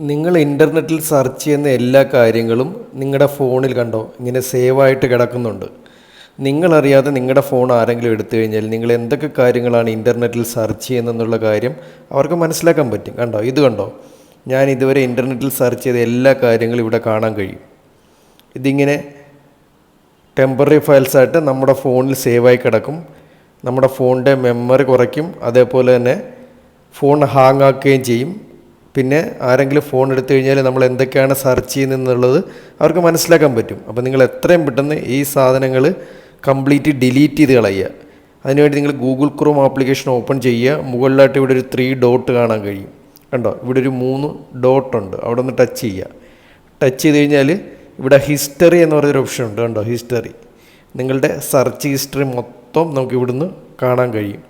നിങ്ങൾ ഇന്റർനെറ്റിൽ സെർച്ച് ചെയ്യുന്ന എല്ലാ കാര്യങ്ങളും നിങ്ങളുടെ ഫോണിൽ കണ്ടോ? ഇങ്ങനെ സേവായിട്ട് കിടക്കുന്നുണ്ട്. നിങ്ങളറിയാതെ നിങ്ങളുടെ ഫോൺ ആരെങ്കിലും എടുത്തു കഴിഞ്ഞാൽ നിങ്ങൾ എന്തൊക്കെ കാര്യങ്ങളാണ് ഇന്റർനെറ്റിൽ സെർച്ച് ചെയ്യുന്നതെന്നുള്ള കാര്യം അവർക്ക് മനസ്സിലാക്കാൻ പറ്റും. കണ്ടോ? ഇത് കണ്ടോ? ഞാൻ ഇതുവരെ ഇന്റർനെറ്റിൽ സെർച്ച് ചെയ്ത എല്ലാ കാര്യങ്ങളും ഇവിടെ കാണാൻ കഴിയും. ഇതിങ്ങനെ ടെമ്പററി ഫയൽസായിട്ട് നമ്മുടെ ഫോണിൽ സേവായി കിടക്കും. നമ്മുടെ ഫോണിന്റെ മെമ്മറി കുറയ്ക്കും. അതേപോലെ തന്നെ ഫോൺ ഹാങ് ആക്കുകയും ചെയ്യും. പിന്നെ ആരെങ്കിലും ഫോൺ എടുത്തു കഴിഞ്ഞാൽ നമ്മൾ എന്തൊക്കെയാണ് സെർച്ച് ചെയ്യുന്നതെന്നുള്ളത് അവർക്ക് മനസ്സിലാക്കാൻ പറ്റും. അപ്പോൾ നിങ്ങൾ എത്രയും പെട്ടെന്ന് ഈ സാധനങ്ങൾ കംപ്ലീറ്റ് ഡിലീറ്റ് ചെയ്ത് കളയുക. അതിനുവേണ്ടി നിങ്ങൾ ഗൂഗിൾ ക്രോം ആപ്ലിക്കേഷൻ ഓപ്പൺ ചെയ്യുക. മുകളിലായിട്ട് ഇവിടെ ഒരു ത്രീ ഡോട്ട് കാണാൻ കഴിയും. കണ്ടോ? ഇവിടെ ഒരു മൂന്ന് ഡോട്ട് ഉണ്ട്. അവിടെ ഒന്ന് ടച്ച് ചെയ്യുക. ടച്ച് ചെയ്ത് കഴിഞ്ഞാൽ ഇവിടെ ഹിസ്റ്ററി എന്ന് പറയുന്നൊരു ഓപ്ഷൻ ഉണ്ട്. കണ്ടോ? ഹിസ്റ്ററി നിങ്ങളുടെ സെർച്ച് ഹിസ്റ്ററി മൊത്തം നമുക്ക് ഇവിടുന്ന് കാണാൻ കഴിയും.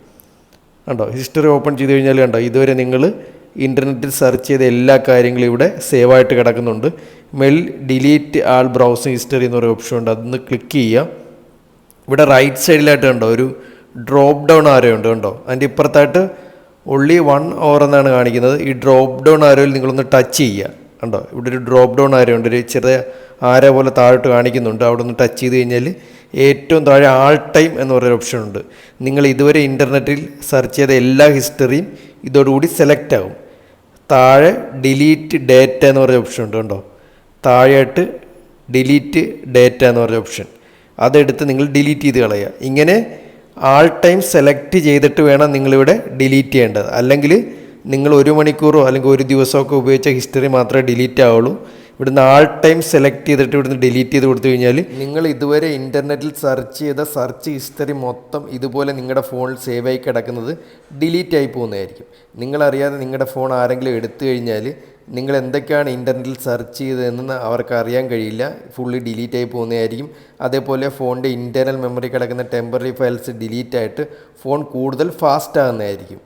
കണ്ടോ? ഹിസ്റ്ററി ഓപ്പൺ ചെയ്ത് കഴിഞ്ഞാൽ കണ്ടോ? ഇതുവരെ നിങ്ങൾ ഇന്റർനെറ്റിൽ സെർച്ച് ചെയ്ത എല്ലാ കാര്യങ്ങളും ഇവിടെ സേവ് ആയിട്ട് കിടക്കുന്നുണ്ട്. മെൽ ഡിലീറ്റ് ആൾ ബ്രൗസിംഗ് ഹിസ്റ്ററി എന്നൊരു ഓപ്ഷൻ ഉണ്ട്. അതൊന്ന് ക്ലിക്ക് ചെയ്യുക. ഇവിടെ റൈറ്റ് സൈഡിലായിട്ട് കണ്ടോ? ഒരു ഡ്രോപ്പ് ഡൗൺ ആരോ ഉണ്ട് കണ്ടോ? അതിന്റെ ഇപ്പുറത്തായിട്ട് ഒള്ളി വൺ ഓവർ എന്നാണ് കാണിക്കുന്നത്. ഈ ഡ്രോപ്പ് ഡൗൺ ആരോയിൽ നിങ്ങളൊന്ന് ടച്ച് ചെയ്യുക. കണ്ടോ? ഇവിടെ ഒരു ഡ്രോപ്പ് ഡൗൺ ആരോ ഉണ്ട്. ഒരു ചെറിയ ആര പോലെ താഴോട്ട് കാണിക്കുന്നുണ്ട്. അവിടെ ഒന്ന് ടച്ച് ചെയ്ത് കഴിഞ്ഞാൽ ഏറ്റവും താഴെ ആൾ ടൈം എന്ന് പറയുന്ന ഓപ്ഷൻ ഉണ്ട്. നിങ്ങൾ ഇതുവരെ ഇന്റർനെറ്റിൽ സെർച്ച് ചെയ്ത എല്ലാ ഹിസ്റ്ററിയും ഇതോടുകൂടി സെലക്ട് ആകും. താഴെ ഡിലീറ്റ് ഡേറ്റ എന്ന് പറയുന്ന ഓപ്ഷൻ ഉണ്ട് കണ്ടോ? താഴെയായിട്ട് ഡിലീറ്റ് ഡേറ്റ എന്ന് പറയുന്ന ഓപ്ഷൻ. അതെടുത്ത് നിങ്ങൾ ഡിലീറ്റ് ചെയ്ത് കളയുക. ഇങ്ങനെ ആൾ ടൈം സെലക്ട് ചെയ്തിട്ട് വേണം നിങ്ങളിവിടെ ഡിലീറ്റ് ചെയ്യേണ്ടത്. അല്ലെങ്കിൽ നിങ്ങൾ ഒരു മണിക്കൂറോ അല്ലെങ്കിൽ ഒരു ദിവസമൊക്കെ ഉപയോഗിച്ച ഹിസ്റ്ററി മാത്രമേ ഡിലീറ്റ് ആവുള്ളൂ. ഇവിടുന്ന് ആൾ ടൈം സെലക്ട് ചെയ്തിട്ട് ഇവിടുന്ന് ഡിലീറ്റ് ചെയ്ത് കൊടുത്തു കഴിഞ്ഞാൽ നിങ്ങൾ ഇതുവരെ ഇന്റർനെറ്റിൽ സെർച്ച് ചെയ്ത സെർച്ച് ഹിസ്റ്ററി മൊത്തം ഇതുപോലെ നിങ്ങളുടെ ഫോണിൽ സേവ് ആയി കിടക്കുന്നത് ഡിലീറ്റ് ആയി പോകുന്നതായിരിക്കും. നിങ്ങളറിയാതെ നിങ്ങളുടെ ഫോൺ ആരെങ്കിലും എടുത്തു കഴിഞ്ഞാൽ നിങ്ങൾ എന്തൊക്കെയാണ് ഇന്റർനെറ്റിൽ സെർച്ച് ചെയ്തതെന്ന് അവർക്ക് അറിയാൻ കഴിയില്ല. ഫുള്ളി ഡിലീറ്റ് ആയി പോകുന്നതായിരിക്കും. അതേപോലെ ഫോണിന്റെ ഇന്റേർണൽ മെമ്മറി കിടക്കുന്ന ടെമ്പററി ഫയൽസ് ഡിലീറ്റ് ആയിട്ട് ഫോൺ കൂടുതൽ ഫാസ്റ്റ് ആകുന്നതായിരിക്കും.